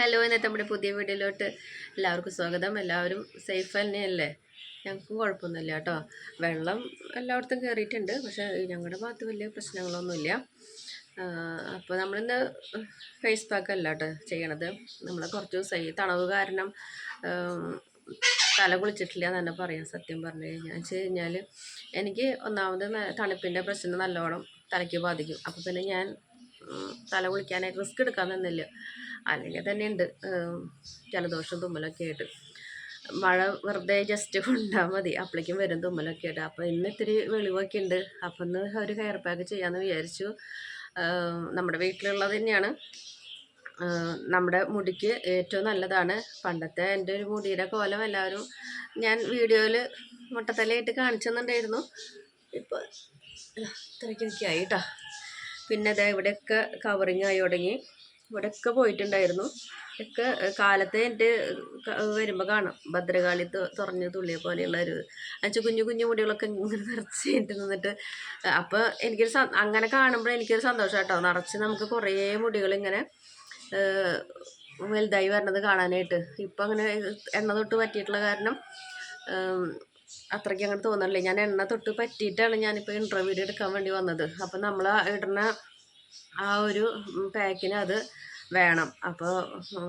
Hello ഇന്നത്തെ നമ്മുടെ പുതിയ വീഡിയോയിലോട്ട് എല്ലാവർക്കും സ്വാഗതം. എല്ലാവരും സേഫ് തന്നെയല്ലേ? ഞങ്ങൾക്കും കുഴപ്പമൊന്നുമില്ല കേട്ടോ. വെള്ളം എല്ലായിടത്തും കയറിയിട്ടുണ്ട്. പക്ഷേ ഞങ്ങളുടെ ഭാഗത്ത് വലിയ പ്രശ്നങ്ങളൊന്നുമില്ല. അപ്പോൾ നമ്മളിന്ന് ഫേസ് പാക്ക് അല്ല കേട്ടോ ചെയ്യണത്. നമ്മൾ കുറച്ച് ദിവസമായി. തണവ് കാരണം തല കുളിച്ചിട്ടില്ല എന്ന് തന്നെ പറയാം സത്യം പറഞ്ഞു കഴിഞ്ഞാൽ. വെച്ച് കഴിഞ്ഞാൽ എനിക്ക് ഒന്നാമത് തണുപ്പിന്റെ പ്രശ്നം നല്ലോണം തലയ്ക്ക് ബാധിക്കും. അപ്പോൾ പിന്നെ ഞാൻ തല കുളിക്കാനായിട്ട് റിസ്ക് എടുക്കാൻ നിന്നില്ല. അല്ലെങ്കിൽ തന്നെ ഉണ്ട് ജലദോഷം തുമ്മലൊക്കെ ആയിട്ട്. മഴ വെറുതെ ജസ്റ്റ് കൊണ്ടാൽ മതി. അപ്പോഴേക്കും വരും തുമ്മലൊക്കെ ആയിട്ട്. അപ്പോൾ ഇന്ന് ഇത്തിരി വെളിവൊക്കെ ഉണ്ട്. അപ്പം ഇന്ന് ഒരു ഹെയർ പാക്ക് ചെയ്യാമെന്ന് വിചാരിച്ചു. നമ്മുടെ വീട്ടിലുള്ളത് തന്നെയാണ്. നമ്മുടെ മുടിക്ക് ഏറ്റവും നല്ലതാണ്. പണ്ടത്തെ എന്റെ ഒരു മുടിയുടെ കോലം എല്ലാവരും ഞാൻ വീഡിയോയിൽ മുട്ടത്തലയായിട്ട് കാണിച്ചെന്നുണ്ടായിരുന്നു. ഇപ്പോൾ ഇത്രയ്ക്കൊക്കെ ആയിട്ടാ പിന്നെ അതെ ഇവിടെയൊക്കെ കവറിങ് ആയി തുടങ്ങി. ഇവിടെയൊക്കെ പോയിട്ടുണ്ടായിരുന്നു. ഒക്കെ കാലത്തെ എന്റെ വരുമ്പോൾ കാണാം. ഭദ്രകാളി തുറഞ്ഞ തുള്ളിയെ പോലെയുള്ള ഒരു എന്നുവെച്ചാൽ കുഞ്ഞു കുഞ്ഞു മുടികളൊക്കെ ഇങ്ങനെ നിറച്ച് നിന്നിട്ട് അപ്പോൾ എനിക്കൊരു അങ്ങനെ കാണുമ്പോൾ എനിക്കൊരു സന്തോഷം കേട്ടോ. നിറച്ച് നമുക്ക് കുറേ മുടികളിങ്ങനെ വലുതായി വരണത് കാണാനായിട്ട്. ഇപ്പം അങ്ങനെ എണ്ണ തൊട്ട് പറ്റിയിട്ടുള്ള കാരണം അത്രയ്ക്ക് അങ്ങനെ തോന്നണില്ല. ഞാൻ എണ്ണ തൊട്ട് പറ്റിയിട്ടാണ് ഞാനിപ്പോൾ ഇന്റർവ്യൂ എടുക്കാൻ വേണ്ടി വന്നത്. അപ്പം നമ്മൾ ഇടുന്ന ആ ഒരു പാക്കിന് അത് വേണം. അപ്പോൾ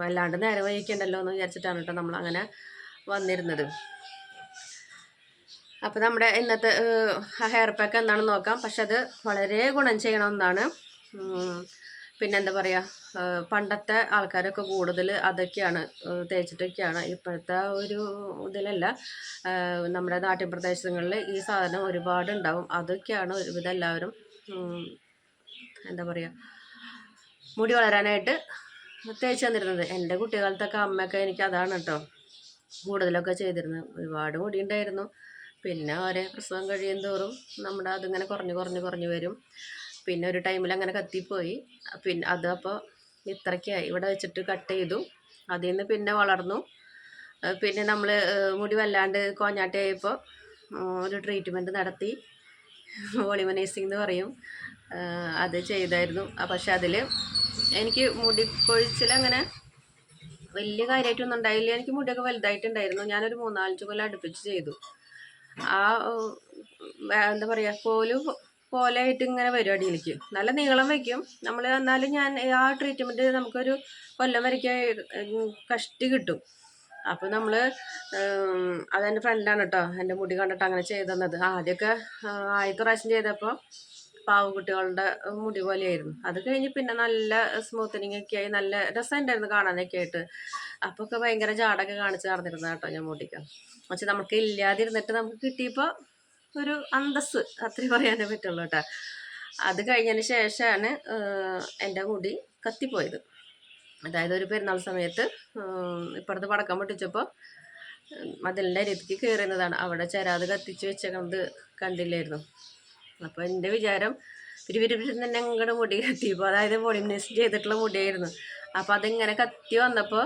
വല്ലാണ്ട് നേരെ വൈകിക്കണ്ടല്ലോ എന്ന് വിചാരിച്ചിട്ടാണ് കേട്ടോ നമ്മൾ അങ്ങനെ വന്നിരുന്നത്. അപ്പോൾ നമ്മുടെ ഇന്നത്തെ ഹെയർ പാക്ക് എന്താണെന്ന് നോക്കാം. പക്ഷെ അത് വളരെ ഗുണം ചെയ്യണ ഒന്നാണ് പിന്നെന്താ പറയുക പണ്ടത്തെ ആൾക്കാരൊക്കെ കൂടുതൽ അതൊക്കെയാണ് തേച്ചിട്ടൊക്കെയാണ്. ഇപ്പോഴത്തെ ഒരു ഇതിലല്ല നമ്മുടെ നാട്ടിൻ പ്രദേശങ്ങളിൽ ഈ സാധനം ഒരുപാട് ഉണ്ടാവും അതൊക്കെയാണ് ഒരുവിധം എല്ലാവരും എന്താ പറയുക മുടി വളരാനായിട്ട് തേച്ച് തന്നിരുന്നത്. എന്റെ കുട്ടിക്കാലത്തൊക്കെ അമ്മയൊക്കെ എനിക്ക് അതാണ് കേട്ടോ കൂടുതലൊക്കെ ചെയ്തിരുന്നത്. ഒരുപാട് മുടി ഉണ്ടായിരുന്നു. പിന്നെ ഓരോ പ്രസവം കഴിയും തോറും നമ്മുടെ അതിങ്ങനെ കുറഞ്ഞ് കുറഞ്ഞ് കുറഞ്ഞ് വരും. പിന്നെ ഒരു ടൈമിൽ അങ്ങനെ കത്തിപ്പോയി. പിന്നെ അത് അപ്പോൾ ഇത്രയ്ക്കായി. ഇവിടെ വെച്ചിട്ട് കട്ട് ചെയ്തു. അതിൽ നിന്ന് പിന്നെ വളർന്നു. പിന്നെ നമ്മൾ മുടി വല്ലാണ്ട് കോഞ്ഞാട്ടയായപ്പോൾ ഒരു ട്രീറ്റ്മെന്റ് നടത്തി. വോളിമനൈസിങ് എന്ന് പറയും. അത് ചെയ്തായിരുന്നു. പക്ഷെ അതിൽ എനിക്ക് മുടി കൊഴിച്ചിൽ അങ്ങനെ വലിയ കാര്യമായിട്ടൊന്നും ഉണ്ടായില്ല. എനിക്ക് മുടിയൊക്കെ വലുതായിട്ടുണ്ടായിരുന്നു. ഞാനൊരു മൂന്നാലഞ്ച് കൊല്ലം അടുപ്പിച്ച് ചെയ്തു. ആ എന്താ പറയുക കോൽ പോലെ ഇങ്ങനെ വരും അടിയിലേക്ക്. നല്ല നീളം വയ്ക്കും. നമ്മൾ എന്നാലും ഞാൻ ആ ട്രീറ്റ്മെന്റ് നമുക്കൊരു കൊല്ലം വരയ്ക്ക് കഷ്ടി കിട്ടും. അപ്പോൾ നമ്മൾ അതെന്റെ ഫ്രണ്ടാണ് കേട്ടോ എന്റെ മുടി കണ്ടിട്ട് അങ്ങനെ ചെയ്തു തന്നത് ആദ്യമൊക്കെ ആദ്യത്തെ പ്രാവശ്യം ചെയ്തപ്പോൾ പാവക്കുട്ടികളുടെ മുടി പോലെയായിരുന്നു. അത് കഴിഞ്ഞ് പിന്നെ നല്ല സ്മൂത്തനിങ് ഒക്കെ ആയി നല്ല രസമുണ്ടായിരുന്നു കാണാനൊക്കെ ആയിട്ട്. അപ്പോൾ ഒക്കെ ഭയങ്കര ജാടൊക്കെ കാണിച്ച് നടന്നിരുന്ന കേട്ടോ ഞാൻ മുടിക്ക്. പക്ഷെ നമുക്ക് ഇല്ലാതിരുന്നിട്ട് നമുക്ക് കിട്ടിയപ്പോൾ ഒരു അന്തസ് അത്രയും പറയാനേ പറ്റുള്ളൂ കേട്ടോ. അത് കഴിഞ്ഞതിന് ശേഷമാണ് എന്റെ മുടി കത്തിപ്പോയത്. അതായത് ഒരു പെരുന്നാൾ സമയത്ത് ഇപ്പുറത്ത് പടക്കം പൊട്ടിച്ചപ്പോൾ മതിലിന്റെ അരിയത്തേക്ക് കയറുന്നതാണ് അവിടെ ചേരാതെ കത്തിച്ച് വെച്ചേക്കുന്നത് കണ്ടില്ലായിരുന്നു. അപ്പോൾ എന്റെ വിചാരം പിരിവിരിപ്പിൽ തന്നെ അങ്ങോട്ട് മുടി കത്തിയപ്പോൾ അതായത് പോളിമിനേഷൻ ചെയ്തിട്ടുള്ള മുടിയായിരുന്നു. അപ്പോൾ അതിങ്ങനെ കത്തി വന്നപ്പോൾ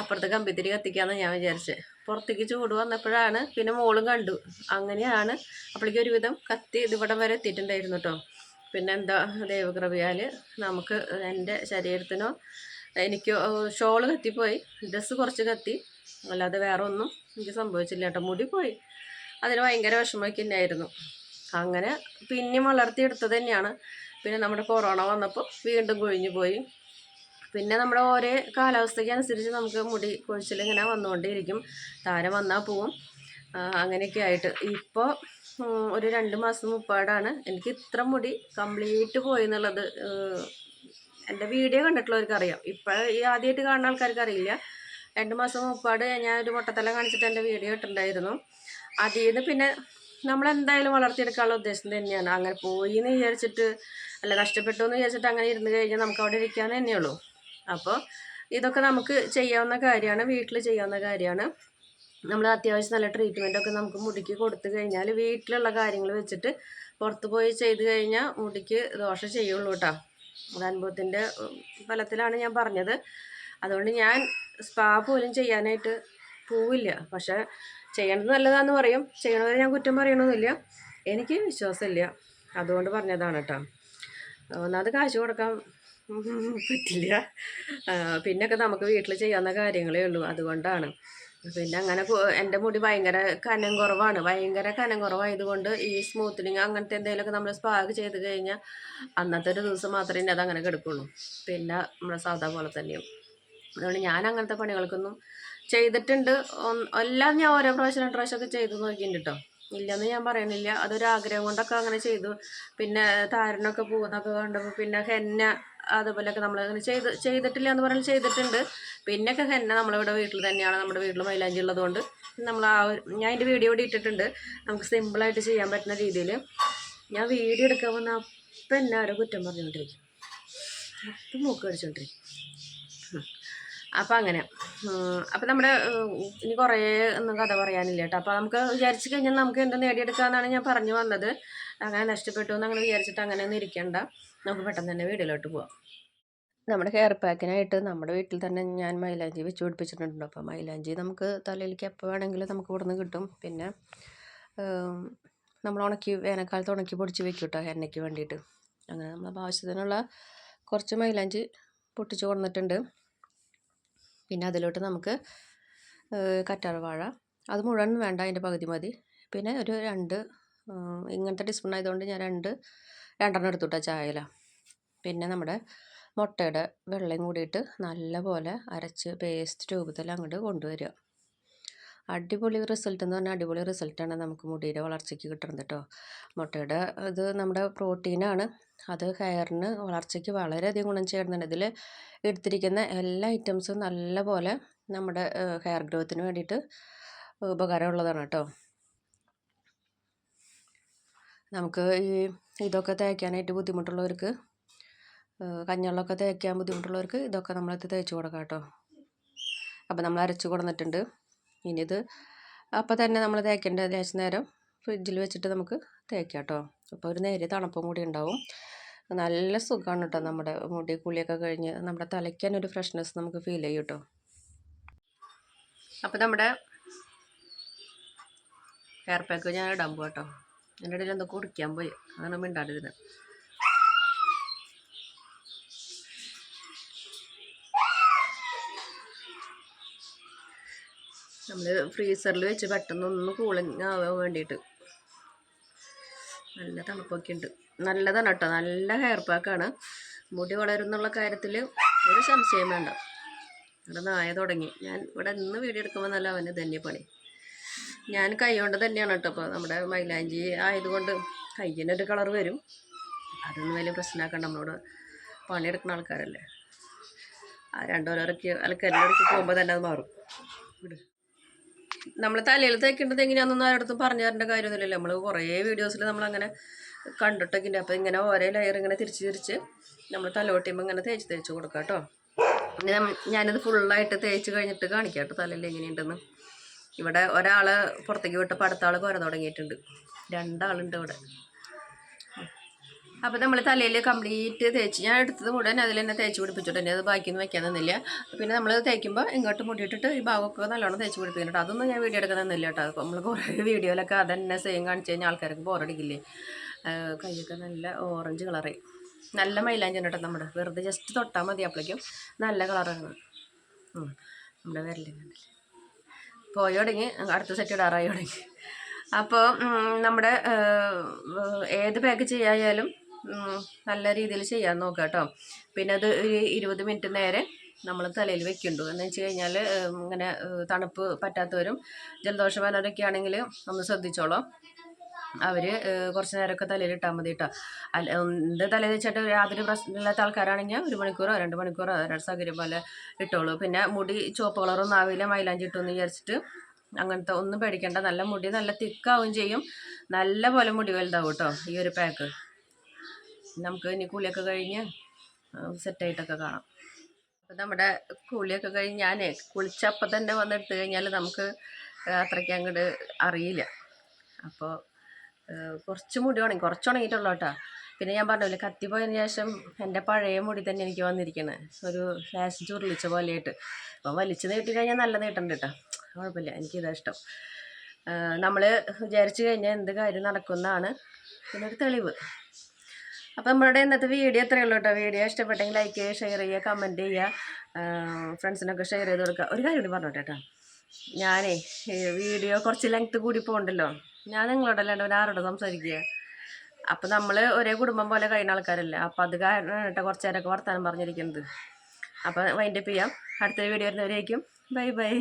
അപ്പുറത്തെ കമ്പിത്തിരി കത്തിക്കാമെന്ന് ഞാൻ വിചാരിച്ചത് പുറത്തേക്ക് ചൂട് വന്നപ്പോഴാണ് പിന്നെ മോളും കണ്ടു. അങ്ങനെയാണ് അപ്പോഴേക്കും ഒരുവിധം കത്തി ഇതിവിടം വരെ എത്തിയിട്ടുണ്ടായിരുന്നു കേട്ടോ പിന്നെ എന്താ ദൈവകൃപയാൽ നമുക്ക് എന്റെ ശരീരത്തിനോ എനിക്ക് ഷോൾ കത്തിപ്പോയി. ഡ്രസ്സ് കുറച്ച് കത്തി. അല്ലാതെ വേറെ ഒന്നും എനിക്ക് സംഭവിച്ചില്ല കേട്ടോ മുടി പോയി. അതിന് ഭയങ്കര വിഷമമൊക്കെ തന്നെയായിരുന്നു അങ്ങനെ പിന്നെയും വളർത്തിയെടുത്തത് തന്നെയാണ്. പിന്നെ നമ്മുടെ കൊറോണ വന്നപ്പോൾ വീണ്ടും കൊഴിഞ്ഞു പോയി. പിന്നെ നമ്മുടെ ഓരോ കാലാവസ്ഥയ്ക്ക് അനുസരിച്ച് നമുക്ക് മുടി കൊഴിച്ചിൽ ഇങ്ങനെ വന്നുകൊണ്ടേയിരിക്കും. താരം വന്നാൽ പോവും. അങ്ങനെയൊക്കെ ആയിട്ട്. ഇപ്പോൾ ഒരു രണ്ട് മാസം മുപ്പാടാണ്. എനിക്ക് ഇത്ര മുടി കംപ്ലീറ്റ് പോയി എന്നുള്ളത് എന്റെ വീഡിയോ കണ്ടിട്ടുള്ളവർക്ക് അറിയാം ഇപ്പോൾ ഈ ആദ്യമായിട്ട് കാണുന്ന ആൾക്കാർക്ക് അറിയില്ല രണ്ട് മാസം മുപ്പാട് ഞാൻ ഒരു മുട്ടത്തല കാണിച്ചിട്ട് എന്റെ വീഡിയോ ഇട്ടിട്ടുണ്ടായിരുന്നു. അതിൽ നിന്ന് പിന്നെ നമ്മൾ എന്തായാലും വളർത്തിയെടുക്കാനുള്ള ഉദ്ദേശം തന്നെയാണ്. അങ്ങനെ പോയി എന്ന് വിചാരിച്ചിട്ട് അല്ല കഷ്ടപ്പെട്ടു എന്ന് വിചാരിച്ചിട്ട് അങ്ങനെ ഇരുന്ന് കഴിഞ്ഞാൽ നമുക്ക് അവിടെ ഇരിക്കാൻ തന്നെയുള്ളൂ. അപ്പോൾ ഇതൊക്കെ നമുക്ക് ചെയ്യാവുന്ന കാര്യമാണ് വീട്ടിൽ ചെയ്യാവുന്ന കാര്യമാണ്. നമ്മൾ അത്യാവശ്യം നല്ല ട്രീറ്റ്മെന്റ് ഒക്കെ നമുക്ക് മുടിക്ക് കൊടുത്തു കഴിഞ്ഞാൽ വീട്ടിലുള്ള കാര്യങ്ങൾ വെച്ചിട്ട് പുറത്ത് പോയി ചെയ്ത് കഴിഞ്ഞാൽ മുടിക്ക് ദോഷം ചെയ്യുള്ളൂ കേട്ടോ അത് അനുഭവത്തിന്റെ ഫലത്തിലാണ് ഞാൻ പറഞ്ഞത്. അതുകൊണ്ട് ഞാൻ സ്പാ പോലും ചെയ്യാനായിട്ട് പോവില്ല. പക്ഷേ ചെയ്യണത് നല്ലതാന്ന് പറയും. ചെയ്യണവരെ ഞാൻ കുറ്റം പറയണമെന്നില്ല എനിക്ക് വിശ്വാസമില്ല. അതുകൊണ്ട് പറഞ്ഞതാണ് കേട്ടോ. ഒന്നാമത് കാശ് കൊടുക്കാൻ പറ്റില്ല. പിന്നൊക്കെ നമുക്ക് വീട്ടിൽ ചെയ്യാവുന്ന കാര്യങ്ങളേ ഉള്ളൂ. അതുകൊണ്ടാണ്. പിന്നെ അങ്ങനെ എന്റെ മുടി ഭയങ്കര കനം കുറവാണ്. ഭയങ്കര കനം കുറവായതുകൊണ്ട് ഈ സ്മൂത്തനിങ് അങ്ങനത്തെ എന്തെങ്കിലുമൊക്കെ നമ്മൾ സ്പാഗ് ചെയ്ത് കഴിഞ്ഞാൽ അന്നത്തെ ഒരു ദിവസം മാത്രമേ അത് അങ്ങനെ കിടക്കുള്ളൂ. പിന്നെ നമ്മുടെ സാധാ പോലെ തന്നെയും. അതുകൊണ്ട് ഞാൻ അങ്ങനത്തെ പണികൾക്കൊന്നും ചെയ്തിട്ടുണ്ട്. എല്ലാം ഞാൻ ഓരോ പ്രാവശ്യം രണ്ട് പ്രാവശ്യമൊക്കെ ചെയ്ത് നോക്കിയിട്ടുണ്ട് കേട്ടോ ഇല്ലെന്ന് ഞാൻ പറയുന്നില്ല അതൊരു ആഗ്രഹം കൊണ്ടൊക്കെ അങ്ങനെ ചെയ്തു. പിന്നെ താരനൊക്കെ പോകുന്നൊക്കെ കണ്ടപ്പോൾ പിന്നെ ഹെന്ന അതുപോലെയൊക്കെ നമ്മൾ അങ്ങനെ ചെയ്ത് ചെയ്തിട്ടില്ല എന്ന് പറഞ്ഞാൽ ചെയ്തിട്ടുണ്ട്. പിന്നെയൊക്കെ ഹെന്ന നമ്മളിവിടെ വീട്ടിൽ തന്നെയാണ്. നമ്മുടെ വീട്ടിൽ മൈലാഞ്ചി ഉള്ളതുകൊണ്ട് നമ്മൾ ആ ഒരു ഞാൻ എന്റെ വീഡിയോ കൂടി ഇട്ടിട്ടുണ്ട്. നമുക്ക് സിമ്പിളായിട്ട് ചെയ്യാൻ പറ്റുന്ന രീതിയിൽ. ഞാൻ വീഡിയോ എടുക്കാൻ വന്ന അപ്പം ആരോ കുറ്റം പറഞ്ഞുകൊണ്ടിരിക്കും അപ്പം മൂക്ക് കടിച്ചോണ്ടിരിക്കും അപ്പം അങ്ങനെ. അപ്പം നമ്മുടെ ഇനി കുറേ ഒന്നും കഥ പറയാനില്ല കേട്ടോ അപ്പോൾ നമുക്ക് വിചാരിച്ചു കഴിഞ്ഞാൽ നമുക്ക് എന്ത് നേടിയെടുക്കാമെന്നാണ് ഞാൻ പറഞ്ഞു വന്നത്. അങ്ങനെ നഷ്ടപ്പെട്ടു എന്ന് അങ്ങനെ വിചാരിച്ചിട്ട് അങ്ങനെ ഒന്നും ഇരിക്കണ്ട. നമുക്ക് പെട്ടെന്ന് തന്നെ വീടിലോട്ട് പോവാം. നമ്മുടെ ഹെയർ പാക്കിനായിട്ട് നമ്മുടെ വീട്ടിൽ തന്നെ ഞാൻ മൈലാഞ്ചി വെച്ച് പിടിപ്പിച്ചിട്ടുണ്ട് അപ്പോൾ മൈലാഞ്ചി നമുക്ക് തലയിലേക്ക് എപ്പോൾ വേണമെങ്കിലും നമുക്ക് ഇവിടുന്ന് കിട്ടും. പിന്നെ നമ്മൾ ഉണക്കി വേനൽക്കാലത്ത് ഉണക്കി പൊടിച്ച് വെക്കും കേട്ടോ എണ്ണയ്ക്ക് വേണ്ടിയിട്ട്. അങ്ങനെ നമ്മൾ ആവശ്യത്തിനുള്ള കുറച്ച് മൈലാഞ്ചി പൊട്ടിച്ച് കൊണ്ടുവന്നിട്ടുണ്ട് പിന്നെ അതിലോട്ട് നമുക്ക് കറ്റാർവാഴ അത് മുഴുവൻ വേണ്ട അതിന്റെ പകുതി മതി. പിന്നെ ഒരു രണ്ട് ഇങ്ങനത്തെ ടീസ്പൂൺ ആയതുകൊണ്ട് ഞാൻ രണ്ട് രണ്ടെണ്ണം എടുത്തുവിട്ട ചായയില പിന്നെ നമ്മുടെ മുട്ടയുടെ വെള്ളയും കൂടിയിട്ട് നല്ലപോലെ അരച്ച് പേസ്റ്റ് രൂപത്തിൽ അങ്ങോട്ട് കൊണ്ടുവരിക. അടിപൊളി റിസൾട്ട് എന്ന് പറഞ്ഞാൽ അടിപൊളി റിസൾട്ടാണ് നമുക്ക് മുടിയുടെ വളർച്ചയ്ക്ക് കിട്ടുന്നത് കേട്ടോ മുട്ടയുടെ ഇത് നമ്മുടെ പ്രോട്ടീനാണ് അത് ഹെയറിന് വളർച്ചയ്ക്ക് വളരെയധികം ഗുണം ചെയ്യുന്നുണ്ട്. ഇതിൽ എടുത്തിരിക്കുന്ന എല്ലാ ഐറ്റംസും നല്ല പോലെ നമ്മുടെ ഹെയർ ഗ്രോത്തിന് വേണ്ടിയിട്ട് ഉപകാരമുള്ളതാണ് കേട്ടോ നമുക്ക് ഈ ഇതൊക്കെ തേക്കാനായിട്ട് ബുദ്ധിമുട്ടുള്ളവർക്ക് കഞ്ഞിവെള്ളമൊക്കെ തേക്കാൻ ബുദ്ധിമുട്ടുള്ളവർക്ക് ഇതൊക്കെ നമ്മളത് തേച്ച് കൊടുക്കാം കേട്ടോ അപ്പോൾ നമ്മൾ അരച്ച് കൊടുത്തിട്ടുണ്ട് ഇനി ഇത് അപ്പോൾ തന്നെ നമ്മൾ തേക്കേണ്ട ലേശം നേരം ഫ്രിഡ്ജിൽ വെച്ചിട്ട് നമുക്ക് തേക്കാം കേട്ടോ അപ്പോൾ ഒരു നേരിയ തണുപ്പും കൂടി ഉണ്ടാവും. നല്ല സുഖമാണ് കേട്ടോ നമ്മുടെ മുടി കുളിയൊക്കെ കഴിഞ്ഞ് നമ്മുടെ തലയ്ക്ക് തന്നെ ഒരു ഫ്രഷ്നെസ് നമുക്ക് ഫീൽ ചെയ്യും കേട്ടോ അപ്പോൾ നമ്മുടെ ഹെയർ പാക്ക് ഞാൻ ഇടാൻ പോകാം കേട്ടോ എന്റെ ഇടയിൽ എന്തൊക്കെ കുടിക്കാൻ പോയി. അങ്ങനെ മിണ്ടാടിരുന്നത് നമ്മൾ ഫ്രീസറിൽ വെച്ച് പെട്ടെന്ന് ഒന്ന് കൂളിങ് ആവാൻ വേണ്ടിയിട്ട് നല്ല തണുപ്പൊക്കെ ഉണ്ട് നല്ലതാണ് കേട്ടോ നല്ല ഹെയർ പാക്കാണ് മുടി വളരുന്നുള്ള കാര്യത്തിൽ ഒരു സംശയം വേണ്ട. ഇവിടെ നായ തുടങ്ങി. ഞാൻ ഇവിടെ ഇന്ന് വീഡിയോ എടുക്കുമ്പോൾ നല്ല അവന് തന്നെ പണി. ഞാൻ കൈ കൊണ്ട് തന്നെയാണ് കേട്ടോ ഇപ്പോൾ നമ്മുടെ മൈലാഞ്ചി ആയതുകൊണ്ട് കയ്യിനൊരു കളർ വരും. അതൊന്നും വലിയ പ്രശ്നമാക്കണ്ട. നമ്മളോട് പണിയെടുക്കുന്ന ആൾക്കാരല്ലേ. ആ രണ്ടോരോരൊക്കെ അലക്കെല്ലാം പോകുമ്പോൾ തന്നെ അത് മാറും. വിട്. നമ്മൾ തലയിൽ തേക്കേണ്ടത് എങ്ങനെയാണെന്നൊന്നും ആരുടെ പറഞ്ഞു തരേണ്ട കാര്യമൊന്നുമില്ലല്ലോ. നമ്മൾ കുറേ വീഡിയോസിൽ നമ്മളങ്ങനെ കണ്ടിട്ടൊക്കെ ഉണ്ട് അപ്പോൾ ഇങ്ങനെ ഓരോ ലെയർ ഇങ്ങനെ തിരിച്ച് തിരിച്ച് നമ്മൾ തലോട്ടിയുമ്പോൾ ഇങ്ങനെ തേച്ച് തേച്ച് കൊടുക്കാം കേട്ടോ ഞാനിത് ഫുള്ളായിട്ട് തേച്ച് കഴിഞ്ഞിട്ട് കാണിക്കാം കേട്ടോ തലയിൽ എങ്ങനെയുണ്ടെന്ന്. ഇവിടെ ഒരാൾ പുറത്തേക്ക് വിട്ടപ്പോൾ അടുത്ത ആൾ കുര തുടങ്ങിയിട്ടുണ്ട്. രണ്ടാളുണ്ട് ഇവിടെ. അപ്പോൾ നമ്മൾ തലയിൽ കംപ്ലീറ്റ് തേച്ച് ഞാൻ എടുത്തത് മുഴുവൻ അതിൽ തന്നെ തേച്ച് പിടിപ്പിച്ചിട്ട് തന്നെ അത് ബാക്കിയൊന്നും വെക്കാൻ നിന്നില്ല. പിന്നെ നമ്മൾ തേക്കുമ്പോൾ ഇങ്ങോട്ട് മുടിയിട്ടിട്ട് ഈ ഭാഗമൊക്കെ നല്ലോണം തേച്ച് പിടിപ്പിക്കുന്നുണ്ട്. അതൊന്നും ഞാൻ വീഡിയോ എടുക്കാൻ നിന്നില്ല കേട്ടോ. നമ്മൾ കുറേ വീഡിയോയിലൊക്കെ അതന്നെ സെയിം കാണിച്ച് കഴിഞ്ഞാൽ ആൾക്കാർക്ക് ബോറടിക്കില്ലേ കൈയൊക്കെ നല്ല ഓറഞ്ച് കളറായി നല്ല മൈലാഞ്ചി കേട്ടോ നമ്മുടെ. വെറുതെ ജസ്റ്റ് തൊട്ടാൽ മതി അപ്പോഴേക്കും നല്ല കളറാണ് നമ്മുടെ വിരലിൽ പോയി തുടങ്ങി. അടുത്ത സെറ്റ് ഇടാറായി തുടങ്ങി. അപ്പോൾ നമ്മുടെ ഏത് പാക്ക് ചെയ്യായാലും നല്ല രീതിയിൽ ചെയ്യാൻ നോക്കുക കേട്ടോ. പിന്നെ അത് ഒരു ഇരുപത് മിനിറ്റ് നേരെ നമ്മൾ തലയിൽ വെക്കുന്നുണ്ട്. എന്ന് വെച്ച് കഴിഞ്ഞാൽ ഇങ്ങനെ തണുപ്പ് പറ്റാത്തവരും ജലദോഷം വന്നവരൊക്കെ ആണെങ്കിൽ ഒന്ന് ശ്രദ്ധിച്ചോളാം. അവർ കുറച്ച് നേരമൊക്കെ തലയിൽ ഇട്ടാൽ മതി കേട്ടോ. അല്ല എന്ത് തലയിൽ വെച്ചിട്ട് യാതൊരു പ്രശ്നമില്ലാത്ത ആൾക്കാരാണെങ്കിൽ ഒരു മണിക്കൂറോ രണ്ട് മണിക്കൂറോ അവരുടെ സൗകര്യം പോലെ ഇട്ടോളൂ. പിന്നെ മുടി ചുവപ്പ് കളറൊന്നും ആവില്ല മൈലാഞ്ചി ഇട്ടുമെന്ന് വിചാരിച്ചിട്ട് അങ്ങനത്തെ ഒന്നും പേടിക്കേണ്ട. നല്ല മുടി നല്ല തിക്കാവും ചെയ്യും. നല്ല പോലെ മുടി വലുതാവും കേട്ടോ ഈ ഒരു പാക്ക് നമുക്ക് ഇനി കൂലിയൊക്കെ കഴിഞ്ഞ് സെറ്റായിട്ടൊക്കെ കാണാം. അപ്പം നമ്മുടെ കൂലിയൊക്കെ കഴിഞ്ഞ് ഞാനേ കുളിച്ചപ്പം തന്നെ വന്നെടുത്ത് കഴിഞ്ഞാൽ നമുക്ക് അത്രയ്ക്ക് അങ്ങോട്ട് അറിയില്ല. അപ്പോൾ കുറച്ച് മുടി ഉണങ്ങി കുറച്ച് ഉണങ്ങിയിട്ടുള്ളൂ കേട്ടോ. പിന്നെ ഞാൻ പറഞ്ഞില്ല കത്തി പോയതിന് ശേഷം എന്റെ പഴയ മുടി തന്നെ എനിക്ക് വന്നിരിക്കണേ. ഒരു ഫാഷൻ ചുരുളിച്ച പോലെയായിട്ട്. അപ്പം വലിച്ചു നീട്ടി കഴിഞ്ഞാൽ നല്ല നീട്ടുണ്ട് കേട്ടോ. കുഴപ്പമില്ല എനിക്കിതാ ഇഷ്ടം. നമ്മൾ വിചാരിച്ചു കഴിഞ്ഞാൽ എന്ത് കാര്യം നടക്കുന്നതാണ് പിന്നെ ഒരു തെളിവ്. അപ്പം നമ്മുടെ ഇന്നത്തെ വീഡിയോ എത്രയേ ഉള്ളൂ കേട്ടോ. വീഡിയോ ഇഷ്ടപ്പെട്ടെങ്കിൽ ലൈക്ക് ചെയ്യുക ഷെയർ ചെയ്യുക. കമന്റ് ചെയ്യുക ഫ്രണ്ട്സിനൊക്കെ ഷെയർ ചെയ്ത് കൊടുക്കുക. ഒരു കാര്യം കൂടി പറഞ്ഞോട്ടെ കേട്ടോ. ഞാനേ വീഡിയോ കുറച്ച് ലെങ്ത് കൂടി പോകണ്ടല്ലോ. ഞാൻ നിങ്ങളോടല്ലാണ്ട് ആരോട് സംസാരിക്കുക? അപ്പം നമ്മൾ ഒരേ കുടുംബം പോലെ കഴിയുന്ന ആൾക്കാരല്ലേ. അപ്പം അത് കാരണം കേട്ടോ കുറച്ച് നേരമൊക്കെ വർത്താനം പറഞ്ഞിരിക്കുന്നത്. അപ്പം വൈൻഡപ്പ് ചെയ്യാം. അടുത്ത വീഡിയോ വരുന്നവരേക്കും. Bye bye